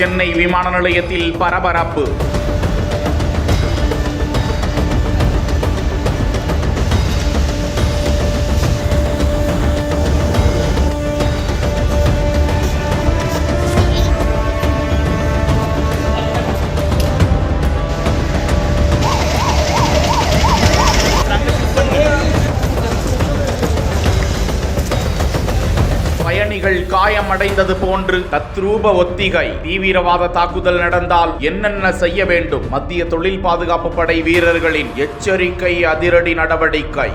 சென்னை விமான நிலையத்தில் பரபரப்பு. பயணிகள் காயமடைந்தது போன்று தத்ரூப ஒத்திகை தீவிரவாத தாக்குதல் நடந்தால் என்னென்ன செய்ய வேண்டும்? மத்திய தொழில் பாதுகாப்பு படை வீரர்களின் எச்சரிக்கை அதிரடி நடவடிக்கை.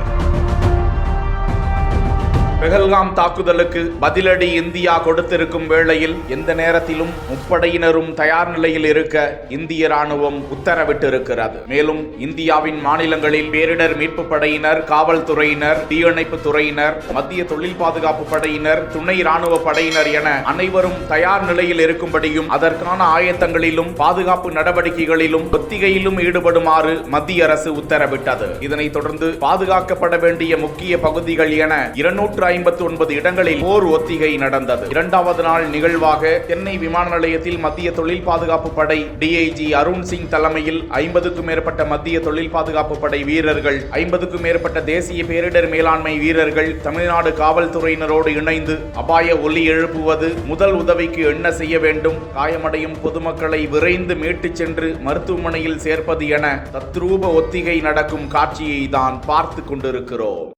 பெஹல்காம் தாக்குதலுக்கு பதிலடி இந்தியா கொடுத்திருக்கும் வேளையில் எந்த நேரத்திலும் முப்படையினரும் தயார் நிலையில் இருக்க இந்திய ராணுவம் உத்தரவிட்டிருக்கிறது. மேலும் இந்தியாவின் மாநிலங்களில் பேரிடர் மீட்பு படையினர் காவல்துறையினர் தீயணைப்பு துறையினர் மத்திய தொழில் பாதுகாப்பு படையினர் துணை ராணுவ படையினர் என அனைவரும் தயார் நிலையில் இருக்கும்படியும் அதற்கான ஆயத்தங்களிலும் பாதுகாப்பு நடவடிக்கைகளிலும் ஒத்திகையிலும் ஈடுபடுமாறு மத்திய அரசு உத்தரவிட்டது. இதனைத் தொடர்ந்து பாதுகாக்கப்பட வேண்டிய முக்கிய பகுதிகள் என இருநூற்று ஐம்பத்தி ஒன்பது இடங்களில் போர் ஒத்திகை நடந்தது. இரண்டாவது நாள் நிகழ்வாக சென்னை விமான நிலையத்தில் மத்திய தொழில் பாதுகாப்பு படை டிஐஜி அருண் சிங் தலைமையில் ஐம்பதுக்கும் மேற்பட்ட மத்திய தொழில் பாதுகாப்பு படை வீரர்கள் ஐம்பதுக்கும் மேற்பட்ட தேசிய பேரிடர் மேலாண்மை வீரர்கள் தமிழ்நாடு காவல்துறையினரோடு இணைந்து அபாய ஒலி எழுப்புவது முதல் உதவிக்கு என்ன செய்ய வேண்டும் காயமடையும் பொதுமக்களை விரைந்து மீட்டுச் சென்று மருத்துவமனையில் சேர்ப்பது என தத்ரூப ஒத்திகை நடக்கும் காட்சியை தான் பார்த்து கொண்டிருக்கிறோம்.